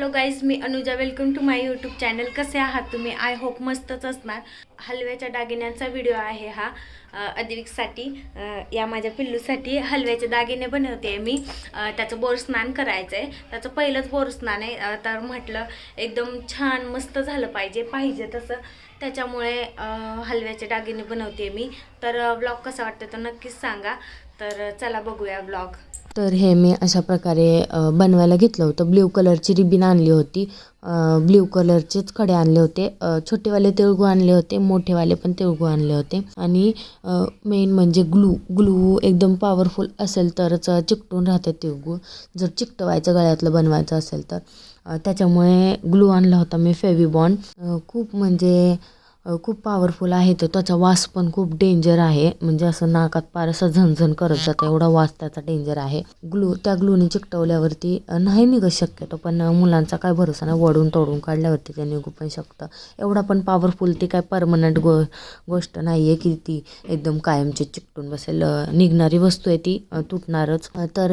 Hello guys me Anuja. Welcome to my YouTube channel कसे आहात तुम्ही? आय होप मस्तच असणार. हलव्याच्या दागिन्यांचा व्हिडिओ आहे हा अदिविकसाठी अधिकसाठी या माझ्या पिल्लूसाठी हलव्याचे दागिने बनवते मी. त्याचं बोर स्नान करायचं आहे त्याचं पहिलंच बोर स्नान आहे. तर म्हटलं एकदम छान मस्त झालं पाहिजे पाहिजे तसं. त्याच्यामुळे हलव्याचे दागिने बनवते मी. तर ब्लॉग कसा वाटतं तर नक्कीच सांगा. तर चला बघूया ब्लॉग तर हे मी अशा प्रकारे बनवायला घेतलं होतं. ब्ल्यू कलरची रिबीन आणली होती. ब्ल्यू कलरचेच खडे आणले होते. छोटेवाले तिळगू आणले होते मोठेवाले पण तिळगू आणले होते. आणि मेन म्हणजे ग्लू ग्लू एकदम पॉवरफुल असेल तरच चिकटून राहते तिळगू जर चिकटवायचं गळ्यातलं बनवायचं असेल तर. त्याच्यामुळे ग्लू आणला होता मी फेविबॉन खूप म्हणजे खूप पॉवरफुल आहे. तो त्याचा वास पण खूप डेंजर आहे. म्हणजे असं नाकात पार असं झणझण करत जातं. एवढा वास त्याचा डेंजर आहे. ग्लू त्या ग्लूने चिकटवल्यावरती नाही निघत शक्यतो. पण मुलांचा काय भरोसा नाही. वडून तोडून काढल्यावरती ते निघू पण शकतं. एवढा पण पॉवरफुल ती काय परमनंट गो गोष्ट नाही आहे की ती एकदम कायमची चिकटून बसेल. निघणारी वस्तू आहे ती तुटणारच. तर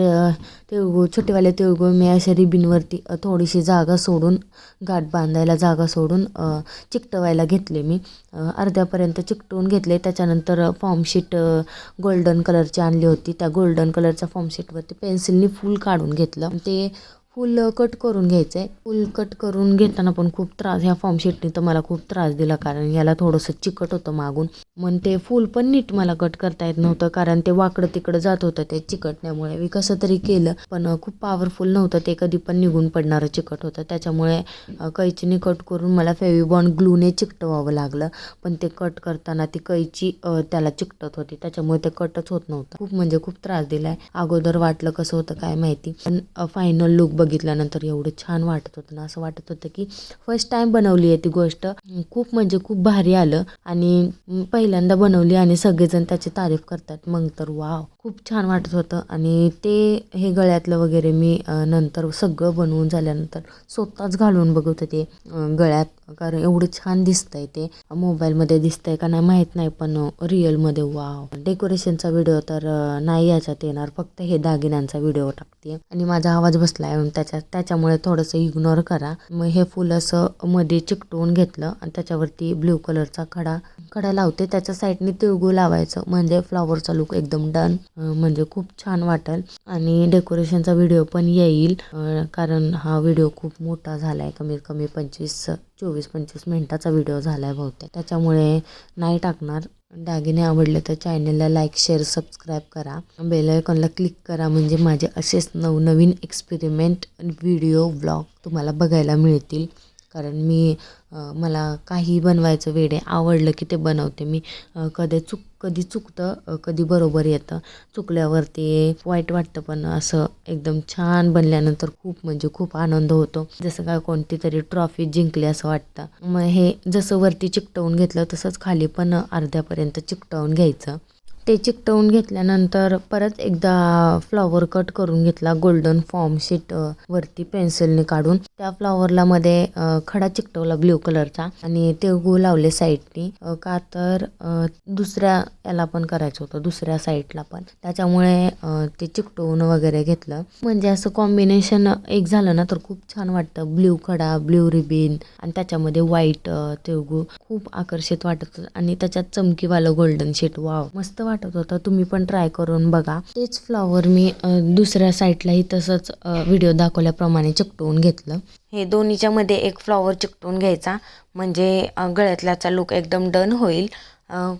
तिळगुळ छोटेवाले तिळगुळ मी अशा रिबिनवरती थोडीशी जागा सोडून गाठ बांधायला जागा सोडून चिकटवायला घेतले मी. अ, अर्ध्यापर्यंत चिकटवून घेतले. त्याच्यानंतर फॉर्मशीट गोल्डन कलरची आणली होती. त्या गोल्डन कलरच्या फॉर्मशीटवरती पेन्सिलनी फूल काढून घेतलं. ते फुल कट करून घ्यायचं आहे फुल कट करून घेताना पण खूप त्रास. ह्या फॉर्मशीटने तर मला खूप त्रास दिला कारण याला थोडंसं चिकट होतं मागून. मग ते फुल पण नीट मला कट करता येत नव्हतं कारण ते वाकडं तिकडं जात होतं ते चिकटण्यामुळे. मी कसं तरी केलं पण खूप पॉवरफुल नव्हतं. ते कधी पण निघून पडणारं चिकट होतं. त्याच्यामुळे कैचीने कट करून मला फेविबॉन ग्लूने चिकटवावं लागलं. पण ते कट करताना ती कैची त्याला चिकटत होती. त्याच्यामुळे ते कटच होत नव्हतं. खूप म्हणजे खूप त्रास दिलाय. अगोदर वाटलं कसं होतं काय माहिती. पण फायनल लुक बघ बघितल्यानंतर एवढं छान वाटत होतं ना. असं वाटत होतं की फर्स्ट टाइम बनवली आहे ती गोष्ट. खूप म्हणजे खूप भारी आलं. आणि पहिल्यांदा बनवली आणि सगळेजण त्याची तारीफ करतात. मग तर वाव खूप छान वाटत होतं. आणि ते हे गळ्यातलं वगैरे मी नंतर सगळं बनवून झाल्यानंतर स्वतःच घालून बघत होते. गळ्यात कारण एवढं छान दिसतंय ते. मोबाईलमध्ये दिसतंय का नाही माहीत नाही पण रिअलमध्ये वाव डेकोरेशनचा व्हिडिओ तर नाही याच्यात येणार. फक्त हे दागिन्यांचा व्हिडिओ टाकते. आणि माझा आवाज बसला आहे त्याच्या त्याच्यामुळे थोडंसं इग्नोर करा. मग हे फुल असं मध्ये चिकटवून घेतलं आणि त्याच्यावरती ब्ल्यू कलरचा खडा खडा लावते. त्याच्या साईडने तिळगू लावायचं. म्हणजे फ्लॉवरचा लुक एकदम डन म्हणजे खूप छान वाटेल. आणि डेकोरेशनचा व्हिडिओ पण येईल. कारण हा व्हिडिओ खूप मोठा झाला आहे कमीत कमी पंचवीस चोवीस पंचवीस मिनटाचा व्हिडिओ झाला आहे बहुतेक. त्याच्यामुळे नाही टाकणार. दागिने आवडले तर चॅनलला लाईक शेअर सबस्क्राईब करा. बेल आयकॉनला क्लिक करा म्हणजे माझे असेच नवनवीन एक्सपेरिमेंट व्हिडिओ व्लॉग तुम्हाला बघायला मिळतील. कारण मी मला काही बनवायचं वेडे आवडलं की ते बनवते. मी कधी चुक कधी चुकतं कधी बरोबर येतं. चुकल्यावर ते वाईट वाटतं पण असं एकदम छान बनल्यानंतर खूप म्हणजे खूप आनंद होतो. जसं काय कोणती तरी ट्रॉफी जिंकली असं वाटतं. मग हे जसं वरती चिकटवून घेतलं तसंच खाली पण अर्ध्यापर्यंत चिकटवून घ्यायचं. ते चिकटवून घेतल्यानंतर परत एकदा फ्लॉवर कट करून घेतला गोल्डन फॉर्म शीट वरती पेन्सिलने काढून. त्या फ्लॉवरला मध्ये खडा चिकटवला ब्ल्यू कलरचा आणि ते गू लावले साईडनी. का तर दुसऱ्या याला पण करायचं होतं दुसऱ्या साईडला पण. त्याच्यामुळे ते चिकटवून वगैरे घेतलं. म्हणजे असं कॉम्बिनेशन एक झालं ना तर खूप छान वाटतं. ब्ल्यू खडा ब्ल्यू रिबीन आणि त्याच्यामध्ये व्हाईट तिळगू खूप आकर्षित वाटत. आणि त्याच्यात चमकीवालं गोल्डन शीट. वाव! मस्त वाटतं. वाटत होतं. तुम्ही पण ट्राय करून बघा. तेच फ्लॉवर मी दुसऱ्या साईडलाही तसंच व्हिडिओ दाखवल्याप्रमाणे चिकटवून घेतलं. हे दोन्हीच्या मध्ये एक फ्लॉवर चिकटून घ्यायचा. म्हणजे गळ्यातल्याचा लुक एकदम डन होईल.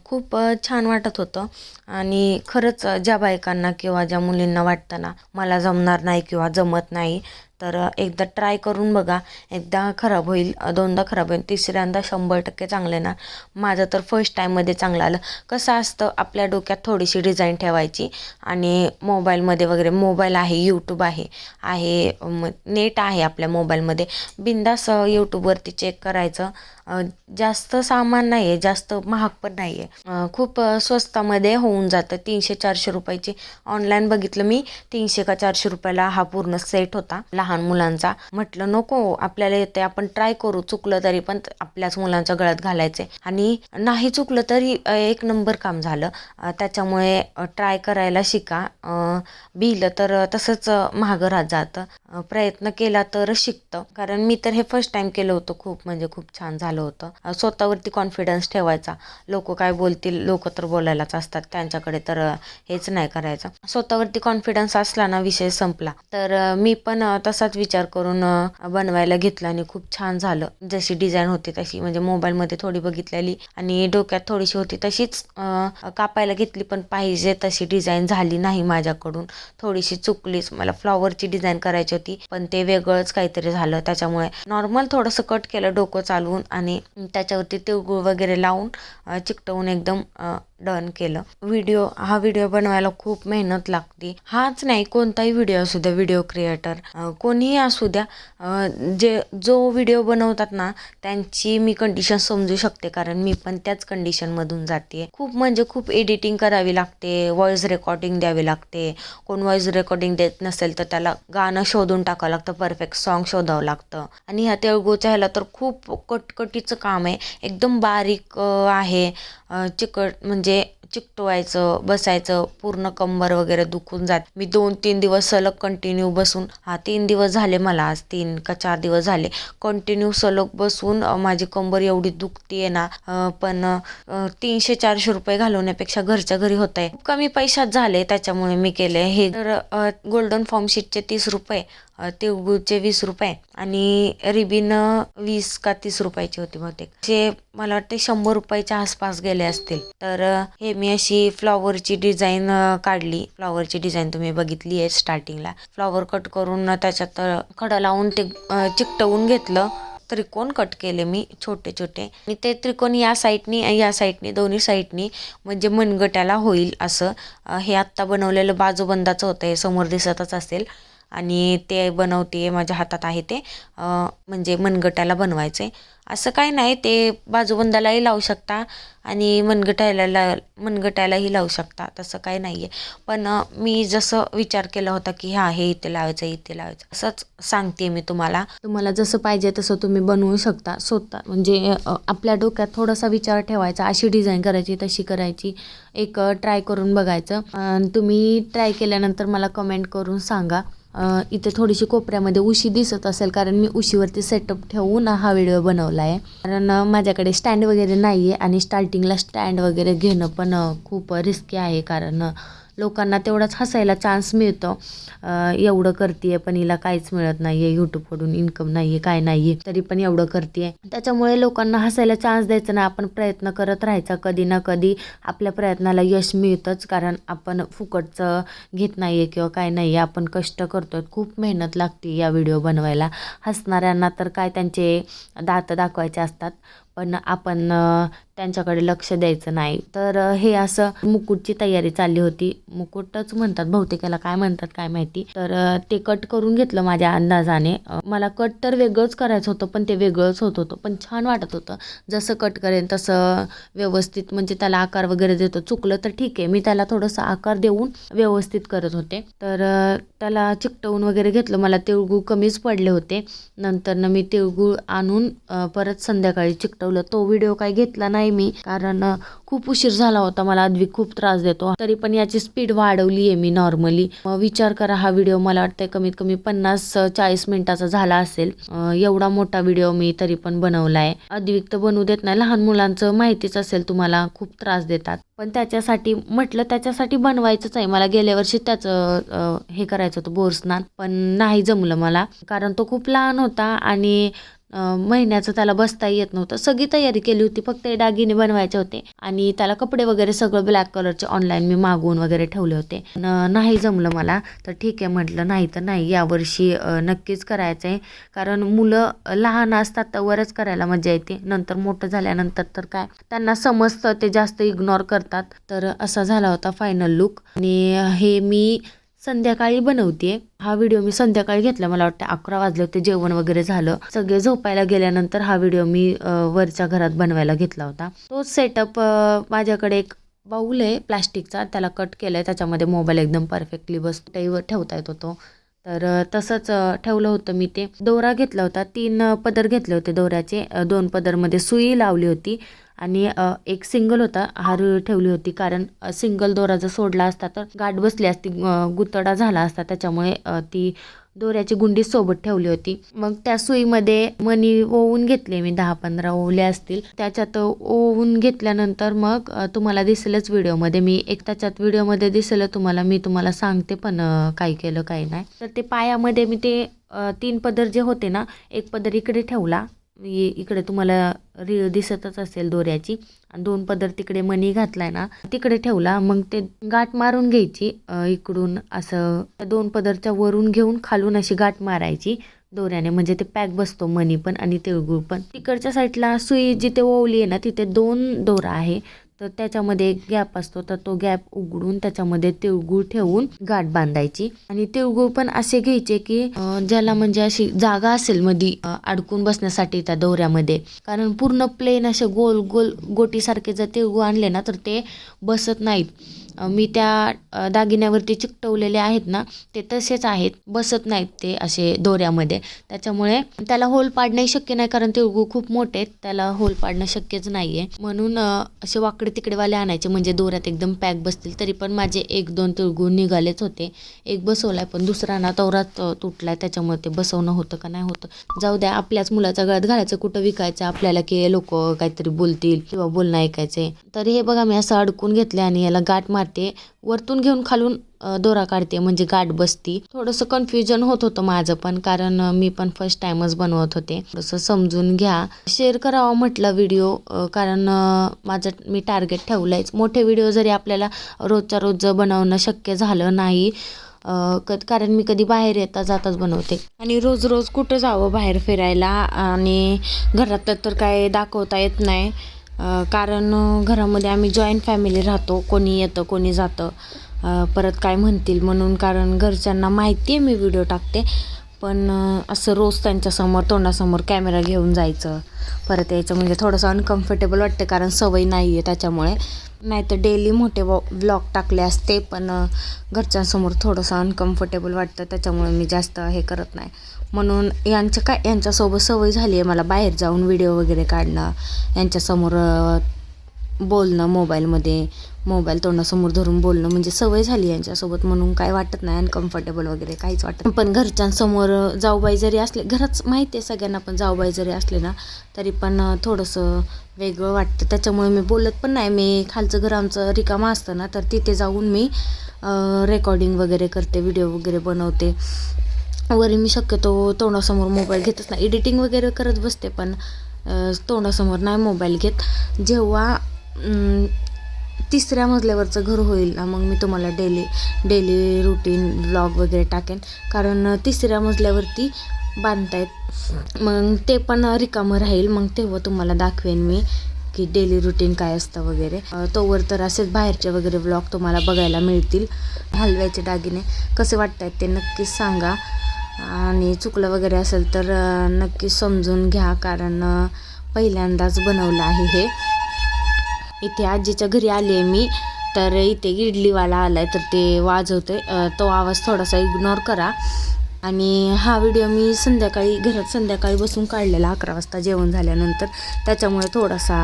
खूप छान वाटत होतं. आणि खरंच ज्या बायकांना किंवा ज्या मुलींना वाटतं ना मला जमणार नाही किंवा जमत नाही तर एकदा ट्राय करून बघा. एकदा खराब होईल दोनदा खराब होईल तिसऱ्यांदा शंभर टक्के चांगलं येणार माझं तर फर्स्ट टाईममध्ये चांगलं आलं. कसं असतं आपल्या डोक्यात थोडीशी डिझाईन ठेवायची आणि मोबाईलमध्ये वगैरे मोबाईल आहे यूट्यूब आहे आहे नेट आहे आपल्या मोबाईलमध्ये बिंदास यूट्यूबवरती चेक करायचं. जास्त सामान नाही आहे जास्त महाग पण नाही आहे खूप स्वस्तामध्ये होऊन जातं. तीनशे चारशे रुपयाची. ऑनलाईन बघितलं मी तीनशे का चारशे रुपयाला हा पूर्ण सेट होता. लहान मुलांचा. म्हटलं नको आपल्याला येते आपण ट्राय करू. चुकलं तरी पण आपल्याच मुलांच्या गळ्यात घालायचे आणि नाही चुकलं तरी एक नंबर काम झालं. त्याच्यामुळे ट्राय करायला शिका. बिलं तर तसंच महागं राहत जातं. प्रयत्न केला तर शिकतं. कारण मी तर हे फर्स्ट टाइम केलं होतं खूप म्हणजे खूप छान झालं होतं. स्वतःवरती कॉन्फिडन्स ठेवायचा. लोक काय बोलतील? लोक तर बोलायलाच असतात. त्यांच्याकडे तर हेच नाही करायचं. स्वतःवरती कॉन्फिडन्स असला ना विषय संपला. तर मी पण तसं तसाच विचार करून बनवायला घेतला आणि खूप छान झालं. जशी डिझाईन होती तशी म्हणजे मोबाईलमध्ये थोडी बघितलेली आणि डोक्यात थोडीशी होती तशीच कापायला घेतली पण पाहिजे तशी डिझाईन झाली नाही माझ्याकडून. थोडीशी चुकलीच. मला फ्लॉवरची डिझाईन करायची होती पण ते वेगळंच काहीतरी झालं. त्याच्यामुळे नॉर्मल थोडंसं कट केलं डोकं चालवून आणि त्याच्यावरती तिळगुळ वगैरे लावून चिकटवून एकदम डन केलं. व्हिडिओ हा व्हिडिओ बनवायला खूप मेहनत लागते. हाच नाही कोणताही व्हिडिओ असू द्या व्हिडिओ क्रिएटर कोणीही असू द्या जे जो व्हिडिओ बनवतात ना त्यांची मी कंडिशन समजू शकते कारण मी पण त्याच कंडिशनमधून जाते खूप म्हणजे खूप एडिटिंग करावी लागते व्हॉइस रेकॉर्डिंग द्यावी लागते. कोण व्हॉइस रेकॉर्डिंग देत नसेल तर त्याला गाणं शोधून टाकावं लागतं परफेक्ट सॉन्ग शोधावं लागतं. आणि ह्या तेळगूच्या ह्याला तर खूप कटकटीचं काम आहे. एकदम बारीक आहे. चिकट म्हणजे म्हणजे चिकटवायचं बसायचं पूर्ण कंबर वगैरे दुखून जात. मी दोन तीन दिवस सलग कंटिन्यू बसून हा तीन दिवस झाले मला आज तीन का चार दिवस झाले. कंटिन्यू सलग बसून माझी कंबर एवढी दुखतीये ना पण तीनशे चारशे रुपये घालवण्यापेक्षा घरच्या घरी होत आहे कमी पैशात झाले त्याच्यामुळे मी केले. हे तर गोल्डन फॉर्म शीटचे तीस रुपये. तिळगुळचे वीस रुपये आणि रिबिन वीस का तीस रुपयाची होती बहुतेक. जे मला वाटते शंभर रुपयाच्या आसपास गेले असतील. तर हे मी अशी फ्लॉवरची डिझाईन काढली. फ्लॉवरची डिझाईन तुम्ही बघितली आहे स्टार्टिंगला. फ्लॉवर कट करून त्याच्यात खडं खडा लावून ते चिकटवून घेतलं. त्रिकोण कट केले मी छोटे छोटे. आणि ते त्रिकोण या साईडनी या साईडनी दोन्ही साईडनी म्हणजे मनगट्याला होईल असं. हे आत्ता बनवलेलं बाजूबंदाचं होतं हे समोर दिसतच असेल. आणि ते बनवते माझ्या हातात आहे ते. म्हणजे मनगटाला आहे असं काय नाही ते बाजूबंदालाही लावू शकता आणि मनगटायला ला मनगटायलाही लावू शकता. तसं काही नाही आहे पण मी जसं विचार केला होता की हां हे इथे लावायचं इथे लावायचं असंच सांगते मी तुम्हाला. तुम्हाला जसं पाहिजे तसं तुम्ही बनवू शकता स्वतः. म्हणजे आपल्या डोक्यात थोडासा विचार ठेवायचा अशी डिझाईन करायची तशी करायची. एक ट्राय करून बघायचं. तुम्ही ट्राय केल्यानंतर मला कमेंट करून सांगा. इथे थोडीशी कोपऱ्यामध्ये उशी दिसत असेल कारण मी उशीवरती सेटअप ठेवून हा व्हिडिओ बनवला आहे कारण माझ्याकडे स्टँड वगैरे नाही आहे आणि स्टार्टिंगला स्टँड वगैरे घेणं पण खूप रिस्की आहे कारण लोकांना तेवढाच हसायला चान्स मिळतो. एवढं करते पण हिला काहीच मिळत नाही आहे यूट्यूबकडून इन्कम नाही आहे काय नाही आहे तरी पण एवढं करते त्याच्यामुळे लोकांना हसायला चान्स द्यायचा ना आपण प्रयत्न करत राहायचा. कधी ना कधी आपल्या प्रयत्नाला यश मिळतंच. कारण आपण फुकटचं घेत नाही आहे किंवा काय नाही आहे आपण कष्ट करतो खूप मेहनत लागते या व्हिडिओ बनवायला. हसणाऱ्यांना तर काय त्यांचे दात दाखवायचे असतात. पण आपण त्यांच्याकडे लक्ष द्यायचं नाही. तर हे असं मुकुटची तयारी चालली होती. मुकुटच म्हणतात बहुतेक याला काय म्हणतात काय माहिती. तर ते कट करून घेतलं माझ्या अंदाजाने. मला कट तर वेगळंच करायचं होतं पण ते वेगळंच होत होतं. पण छान वाटत होतं. जसं कट करेन तसं व्यवस्थित म्हणजे त्याला आकार वगैरे देतो चुकलं तर ठीक आहे. मी त्याला थोडंसं आकार देऊन व्यवस्थित करत होते. तर त्याला चिकटवून वगैरे घेतलं. मला तिळगूळ कमीच पडले होते. नंतरनं मी तिळगूळ आणून परत संध्याकाळी चिकटवलं. तो व्हिडिओ काही घेतला नाही. मी. कारण खूप उशीर झाला होता. मला अद्विक खूप त्रास देतो. तरी पण याची स्पीड वाढवली आहे मी नॉर्मली विचार करा हा व्हिडिओ मला वाटतं कमीत कमी पन्नास चाळीस मिनिटाचा झाला असेल. एवढा मोठा व्हिडिओ मी तरी पण बनवला आहे अद्विक तर बनवू देत नाही. लहान मुलांचं माहितीच असेल तुम्हाला खूप त्रास देतात. पण त्याच्यासाठी म्हटलं त्याच्यासाठी बनवायचंच आहे. मला गेल्या वर्षी त्याचं हे करायचं होतं बोरस्नान. पण नाही जमलं मला. कारण तो खूप लहान होता आणि महिन्याचं त्याला बसता येत नव्हतं. सगळी तयारी केली होती फक्त हे दागिने बनवायचे होते आणि त्याला कपडे वगैरे सगळं ब्लॅक कलरचे ऑनलाईन मी मागवून वगैरे ठेवले होते. न नाही जमलं मला तर ठीक आहे म्हटलं नाही तर नाही यावर्षी नक्कीच करायचं आहे कारण मुलं लहान असतात तर वरच करायला मजा येते. नंतर मोठं झाल्यानंतर तर काय? त्यांना समजतं ते जास्त इग्नोर करतात. तर असा झाला होता फायनल लुक आणि हे मी संध्याकाळी बनवते हा व्हिडिओ मी संध्याकाळी घेतला. मला वाटतं अकरा वाजले होते जेवण वगैरे झालं. सगळे झोपायला गेल्यानंतर हा व्हिडिओ मी वरच्या घरात बनवायला घेतला होता. तोच सेटअप माझ्याकडे एक बाऊल आहे प्लास्टिकचा. त्याला कट केलं आहे त्याच्यामध्ये मोबाईल एकदम परफेक्टली बस ठेवता येतो तो तर तसंच ठेवलं होतं मी ते. दोरा घेतला होता. तीन पदर घेतले होते दोऱ्याचे. दोन पदरमध्ये सुई लावली होती. आणि एक सिंगल होता हार ठेवली होती. कारण सिंगल दोरा जर सोडला असता तर गाठ बसली असती गुतडा झाला असता. त्याच्यामुळे ती दोऱ्याची गुंडी सोबत ठेवली होती. मग त्या सुईमध्ये मणी ओवून घेतले मी. दहा पंधरा ओवले असतील. त्याच्यात ओवून घेतल्यानंतर मग तुम्हाला दिसेलच व्हिडिओमध्ये. मी एक त्याच्यात व्हिडिओमध्ये दिसेल तुम्हाला. मी तुम्हाला सांगते पण काय केलं काय नाही. तर ते पायामध्ये मी ते तीन पदर जे होते ना एक पदर इकडे ठेवला. इकडे तुम्हाला रीळ दिसतच असेल दोऱ्याची. आणि दोन पदर तिकडे मणी घातलाय ना तिकडे ठेवला. मग ते गाठ मारून घ्यायची इकडून असं दोन पदरच्या वरून घेऊन खालून अशी गाठ मारायची दोऱ्याने. म्हणजे ते पॅक बसतो मणी पण आणि तिळगुळ पण. तिकडच्या साईडला सुई जिथे ओवली आहे ना तिथे दोन दोरा आहे. तर त्याच्यामध्ये एक गॅप असतो. तर तो गॅप उघडून त्याच्यामध्ये तिळगुळ ठेवून गाठ बांधायची. आणि तिळगुळ पण असे घ्यायचे की ज्याला म्हणजे अशी जागा असेल मधी अडकून बसण्यासाठी त्या दोऱ्यामध्ये. कारण पूर्ण प्लेन असे गोल गोल गोटीसारखे जर तिळगुळ आणले ना तर ते बसत नाहीत. मी त्या दागिन्यावरती चिकटवलेले आहेत ना ते तसेच आहेत. बसत नाहीत ते असे दोऱ्यामध्ये. त्याच्यामुळे त्याला होल पाडणे शक्य नाही कारण तिळगू खूप मोठे आहेत. त्याला होल पाडणं शक्यच नाही आहे म्हणून असे वाकडे तिकडेवाले आणायचे. म्हणजे दोऱ्यात एकदम पॅक बसतील. तरी पण माझे एक दोन तिळगुळ निघालेच होते. एक बसवलाय पण दुसरा ना तवरात अं, तुटलाय. त्याच्यामुळे ते बसवणं होतं का नाही होतं. जाऊ द्या आपल्याच मुलाचा गळ्यात घालायचं. कुठं विकायचं? आपल्याला की लोक काहीतरी बोलतील किंवा बोलणं ऐकायचे तर हे बघा मी असं अडकून घेतले आणि याला गाठ मार मारते वरतून घेऊन खालून दोरा काढते म्हणजे गाठ बसती. थोडंसं कन्फ्युजन होत होतं माझं पण कारण मी पण फर्स्ट टाइमच बनवत होते. थोडंसं समजून घ्या. शेअर करावा म्हटलं व्हिडिओ कारण माझं मी टार्गेट ठेवलंयच मोठे व्हिडिओ जरी आपल्याला रोजच्या रोज बनवणं शक्य झालं नाही क कारण मी कधी बाहेर येता जाताच बनवते. आणि रोज रोज कुठं जावं बाहेर फिरायला आणि घरातलं तर काय दाखवता येत नाही. कारण घरामध्ये आम्ही जॉईंट फॅमिली राहतो. कोणी येतं कोणी जातं. परत काय म्हणतील म्हणून कारण घरच्यांना माहिती आहे मी व्हिडिओ टाकते. पण असं रोज त्यांच्यासमोर तोंडासमोर कॅमेरा घेऊन जायचं. परत यायचं म्हणजे थोडंसं अनकम्फर्टेबल वाटतं कारण सवय नाही आहे त्याच्यामुळे. नाही तर डेली मोठे वॉ व्लॉग टाकले असते पण घरच्यांसमोर थोडंसं अनकम्फर्टेबल वाटतं. त्याच्यामुळे मी जास्त हे करत नाही. म्हणून यांचं काय यांच्यासोबत सवय झाली आहे मला बाहेर जाऊन व्हिडिओ वगैरे काढणं यांच्यासमोर बोलणं मोबाईलमध्ये मोबाईल तोंडासमोर धरून बोलणं म्हणजे सवय झाली यांच्यासोबत. म्हणून काय वाटत नाही अनकम्फर्टेबल वगैरे काहीच वाटत नाही. पण घरच्यांसमोर जाऊबाई जरी असले घरच माहिती आहे सगळ्यांना पण जाऊबाई जरी असले ना तरी पण थोडंसं वेगळं वाटतं. त्याच्यामुळे मी बोलत पण नाही. मी खालचं घर आमचं रिकामं असतं ना तर तिथे जाऊन मी रेकॉर्डिंग वगैरे करते व्हिडिओ वगैरे बनवते. वरी मी शक्यतो तोंडासमोर मोबाईल घेतच नाही. एडिटिंग वगैरे करत बसते पण तोंडासमोर नाही मोबाईल घेत. जेव्हा तिसऱ्या मजल्यावरचं घर होईल ना मग मी तुम्हाला डेली डेली रुटीन ब्लॉग वगैरे टाकेन. कारण तिसऱ्या मजल्यावरती बांधतायत. मग ते पण रिकामं राहील. मग तेव्हा तुम्हाला दाखवेन मी की डेली रुटीन काय असतं वगैरे. तोवर तर असेच बाहेरचे वगैरे ब्लॉग तुम्हाला बघायला मिळतील. हलव्याचे दागिने. कसे वाटत आहेत ते नक्कीच सांगा. आणि चुकलं वगैरे असेल तर नक्की समजून घ्या कारण पहिल्यांदाच बनवलं आहे हे. इथे आजीच्या घरी आली आहे मी तर इथे इडलीवाला आला आहे तर ते वाजवते तो आवाज थोडासा इग्नोर करा. आणि हा व्हिडिओ मी संध्याकाळी घरात संध्याकाळी बसून काढलेला अकरा वाजता जेवण झाल्यानंतर. त्याच्यामुळे थोडासा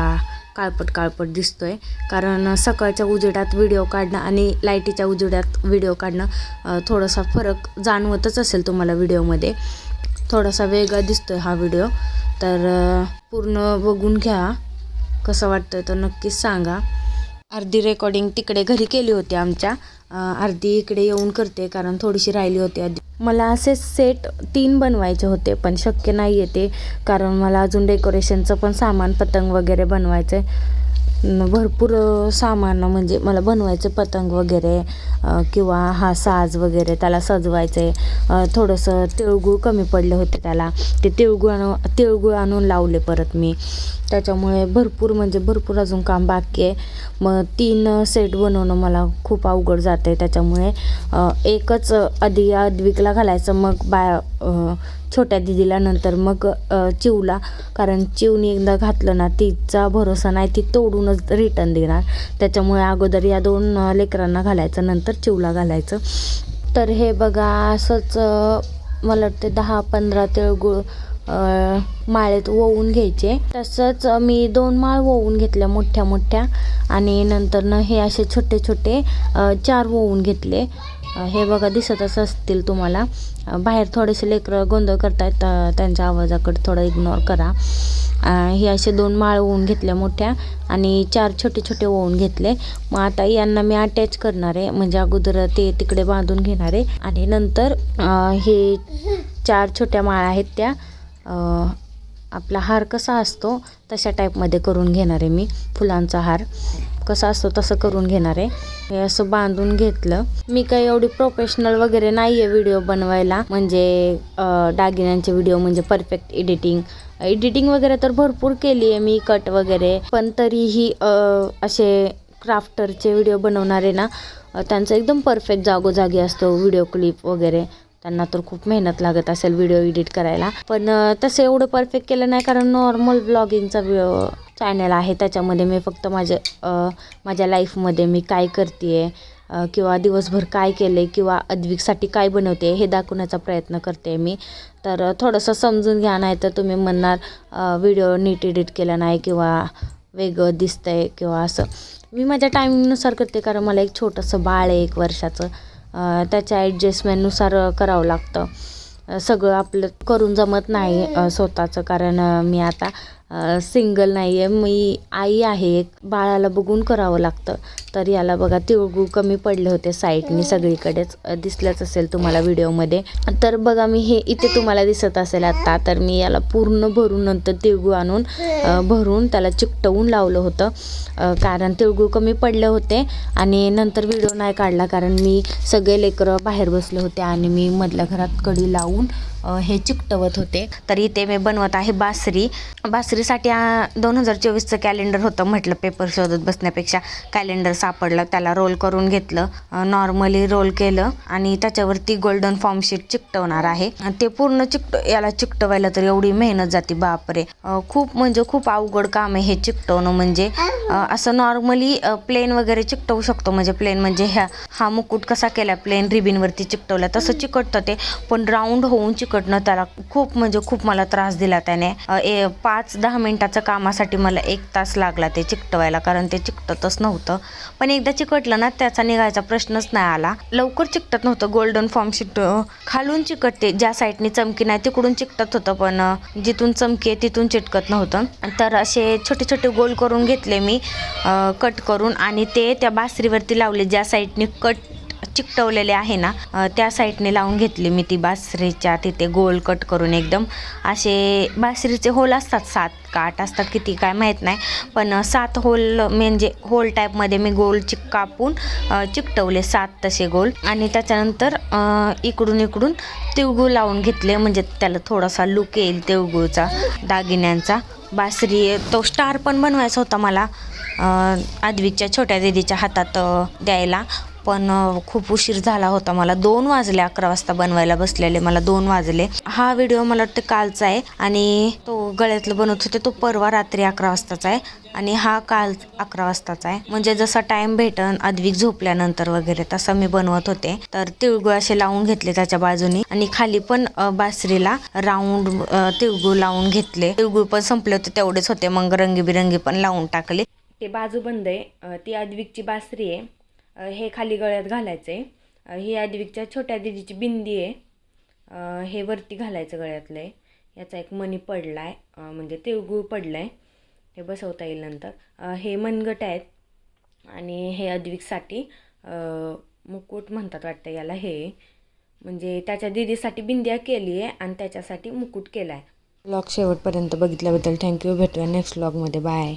काळपट काळपट दिसतो आहे कारण सकाळच्या उजेडात व्हिडिओ काढणं आणि लाईटीच्या उजेडात व्हिडिओ काढणं थोडासा फरक जाणवतच असेल तुम्हाला व्हिडिओमध्ये थोडासा वेगळा दिसतो आहे हा व्हिडिओ तर पूर्ण बघून घ्या. कसं वाटतं तर नक्कीच सांगा. अर्धी रेकॉर्डिंग तिकडे घरी केली होती आमच्या. अर्धी इकडे येऊन करते कारण थोडीशी राहिली होती आधी. मला असे सेट तीन बनवायचे होते पण शक्य नाही आहे ते कारण मला अजून डेकोरेशनचं पण सामान पतंग वगैरे बनवायचं आहे भरपूर सामान म्हणजे मला बनवायचं पतंग वगैरे किंवा हा साज वगैरे त्याला सजवायचं आहे थोडंसं तिळगुळ कमी पडले होते त्याला. ते तिळगुळ आण तिळगुळ आणून लावले परत मी. त्याच्यामुळे भरपूर म्हणजे भरपूर अजून काम बाकी आहे. मग तीन सेट बनवणं मला खूप अवघड जातं आहे त्याच्यामुळे एकच आधी अद्विकला घालायचं मग बा छोट्या दिदीला नंतर मग चिवला. कारण चिवनी एकदा घातलं ना तिचा भरोसा नाही ती तोडूनच रिटर्न देणार. त्याच्यामुळे अगोदर या दोन लेकरांना घालायचं नंतर चिवला घालायचं. तर हे बघा असंच मला वाटते दहा पंधरा तिळगुळ माळेत ओवून घ्यायचे. तसंच मी दोन माळ ओवून घेतल्या मोठ्या मोठ्या. आणि नंतरनं हे असे छोटे छोटे चार ओवून घेतले. हे बघा दिसतच असतील तुम्हाला. बाहेर थोडेसे लेकरं गोंधळ करतायत त्यांच्या आवाजाकडे थोडं इग्नोर करा. हे असे दोन माळ ओवून घेतल्या मोठ्या आणि चार छोटे छोटे ओवून घेतले. मग आता यांना मी अटॅच करणार आहे. म्हणजे अगोदर ते तिकडे बांधून घेणार आहे. आणि नंतर हे चार छोट्या माळ आहेत त्या. आपला हार कसा असतो तशा टाईपमध्ये करून घेणार आहे मी फुलांचा हार. कसा असतो तसं करून घेणार आहे. हे असं बांधून घेतलं. मी काही एवढी प्रोफेशनल वगैरे नाही आहे व्हिडिओ बनवायला. म्हणजे दागिन्यांचे व्हिडिओ म्हणजे परफेक्ट एडिटिंग एडिटिंग वगैरे तर भरपूर केली आहे मी कट वगैरे. पण तरीही असे क्राफ्टरचे व्हिडिओ बनवणारे ना त्यांचं त्यांचा एकदम परफेक्ट जागोजागी असतो व्हिडिओ क्लिप वगैरे. त्यांना तर खूप मेहनत लागत असेल व्हिडिओ एडिट करायला. पण तसं एवढं परफेक्ट केलं नाही कारण नॉर्मल ब्लॉगिंगचा चॅनल आहे. त्याच्यामध्ये मी फक्त माझ्या माझ्या लाईफमध्ये मी काय करते आहे किंवा दिवसभर काय केलं आहे किंवा अद्विकसाठी काय बनवते हे दाखवण्याचा प्रयत्न करते मी. तर थोडंसं समजून घ्या नाही तर तुम्ही म्हणणार व्हिडिओ नीट एडिट केला नाही किंवा वेगळं दिसतंय किंवा असं. मी माझ्या टायमिंगनुसार करते कारण मला एक छोटंसं बाळ आहे एक वर्षाचं. त्याच्या ॲडजस्टमेंटनुसार करावं लागतं. सगळं आपलं करून जमत नाही स्वतःचं. कारण मी आता सिंगल नाही आहे मी आई आहे. एक बाळाला बघून करावं लागतं. तर याला बघा तिळगूळ कमी पडले होते साईडनी सगळीकडेच. दिसलंच असेल तुम्हाला व्हिडिओमध्ये. तर बघा मी हे इथे तुम्हाला दिसत असेल आत्ता. तर मी याला पूर्ण भरून नंतर तिळगूळ आणून भरून त्याला चिकटवून लावलं होतं. कारण तिळगूळ कमी पडले होते आणि नंतर व्हिडिओ नाही काढला कारण मी सगळे लेकरं बाहेर बसले होते आणि मी मधल्या घरात कडी लावून हे चिकटवत होते. तर इथे मी बनवत आहे बासरी. बासरीसाठी दोन हजार चोवीसचं कॅलेंडर होतं म्हटलं पेपर शोधत बसण्यापेक्षा. कॅलेंडर सापडलं त्याला रोल करून घेतलं नॉर्मली रोल केलं आणि त्याच्यावरती गोल्डन फॉर्म शीट चिकटवणार आहे. आणि ते पूर्ण चिकट याला चिकटवायला तर एवढी मेहनत जाते बापरे. खूप म्हणजे खूप अवघड काम आहे हे चिकटवणं म्हणजे. असं नॉर्मली प्लेन वगैरे चिकटवू शकतो म्हणजे प्लेन म्हणजे ह्या हा मुकुट कसा केला प्लेन रिबिनवरती चिकटवला तसं चिकटतं ते. पण राऊंड होऊन चिकटणं त्याला खूप म्हणजे खूप मला त्रास दिला त्याने. ए पाच दहा मिनटाचं कामासाठी मला एक तास लागला ते चिकटवायला कारण ते चिकटतच नव्हतं. पण एकदा चिकटलं ना त्याचा निघायचा प्रश्नच नाही आला. लवकर चिकटत नव्हतं गोल्डन फॉर्म शिट खालून चिकटते ज्या साईडनी चमकी नाही तिकडून चिकटत होतं पण जिथून चमकी आहे तिथून चिटकत नव्हतं. तर असे छोटे छोटे गोल करून घेतले मी कट करून आणि ते त्या बासरीवरती लावले ज्या साईडनी कट चिकटवलेले आहे ना त्या साईडने लावून घेतली मी ती बासरीच्या तिथे गोल कट करून एकदम. असे बासरीचे होल असतात सात का आठ असतात किती काय माहीत नाही. पण सात होल म्हणजे होल टाईपमध्ये मी गोल चिक कापून चिकटवले सात तसे गोल. आणि त्याच्यानंतर इकडून इकडून तिळगूळ लावून घेतले म्हणजे त्याला थोडासा लुक येईल तिळगूळचा दागिन्यांचा. बासरी तो स्टार पण बनवायचा होता मला अ, छोट्या दिदीच्या हातात द्यायला. पण खूप उशीर झाला होता मला. दोन वाजले अकरा वाजता बनवायला बसलेले मला दोन वाजले. हा व्हिडिओ मला वाटतं कालचा आहे आणि तो गळ्यातलं बनवत होते तो परवा रात्री अकरा वाजताचा आहे आणि हा काल अकरा वाजताचा आहे. म्हणजे जसा टाइम भेटन अद्विक झोपल्यानंतर वगैरे तसा मी बनवत होते. तर तिळगुळ असे लावून घेतले त्याच्या बाजूनी आणि खाली पण बासरीला राऊंड तिळगुळ लावून घेतले. तिळगुळ पण संपले होते तेवढेच होते. मग रंगीबिरंगी पण लावून टाकले. ते बाजू बंद आहे. ती अद्विकची बासरी आहे. हे खाली गळ्यात घालायचं आहे ही अद्विकच्या छोट्या दिदीची बिंदी आहे. हे वरती घालायचं गळ्यातलं आहे. याचा एक मणी पडला आहे म्हणजे तिळगुळ पडलं आहे हे बसवता येईल नंतर. हे मनगट आहेत. आणि हे अद्विकसाठी मुकुट म्हणतात वाटतं याला हे. म्हणजे त्याच्या दिदीसाठी बिंदिया केली आहे आणि त्याच्यासाठी मुकुट केला आहे ब्लॉग शेवटपर्यंत बघितल्याबद्दल थँक्यू. भेटूया नेक्स्ट ब्लॉगमध्ये. बाय.